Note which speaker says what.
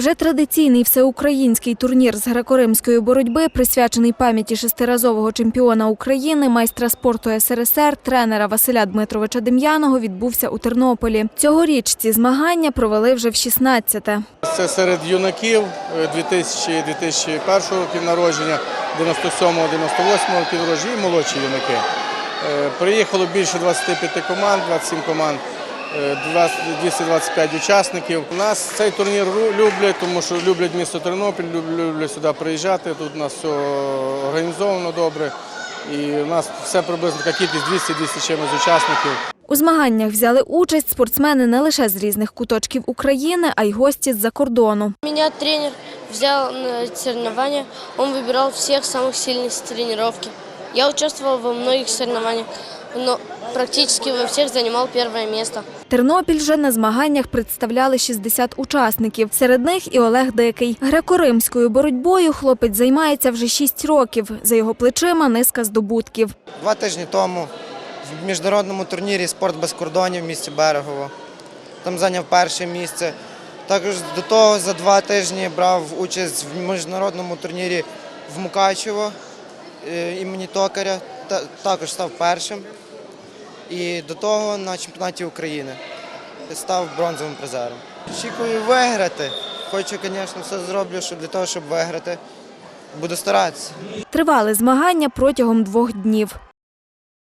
Speaker 1: Вже традиційний всеукраїнський турнір з греко-римської боротьби, присвячений пам'яті шестиразового чемпіона України, майстра спорту СРСР, тренера Василя Дмитровича Дем'яного, відбувся у Тернополі. Цьогоріч ці змагання провели вже в 16-те.
Speaker 2: Це серед юнаків е, 2000-2001 років народження, 97-го, 98-го років народження і молодші юнаки. Е, Приїхало більше 25 команд, 27 команд, 20 225 учасників. У нас цей турнір ру- люблять, тому що люблять місто Тернопіль, люб- люблять сюди приїжджати. Тут у нас все організовано добре. І у нас все приблизно така кількість 200-200 чимось учасників.
Speaker 1: У змаганнях взяли участь спортсмени не лише з різних куточків України, а й гості з-за кордону.
Speaker 3: Меня тренер взял на соревнования. Он выбирал всех самых сильных с тренировки. Я участвовал во многих соревнованиях, но практически во всех занимал первое место.
Speaker 1: Тернопіль же на змаганнях представляли 60 учасників. Серед них і Олег Дикий. Греко-римською боротьбою хлопець займається вже 6 років. За його плечима низка здобутків.
Speaker 4: Два тижні тому в міжнародному турнірі Спорт без кордонів в місті Берегово. Там зайняв перше місце. Також до того за два тижні брав участь в міжнародному турнірі в Мукачево імені Токаря. Також став першим. І до того на чемпіонаті України став бронзовим призером. Очікую виграти. Хочу, звісно, все зроблю щоб для того, щоб виграти. Буду старатися.
Speaker 1: Тривали змагання протягом двох днів.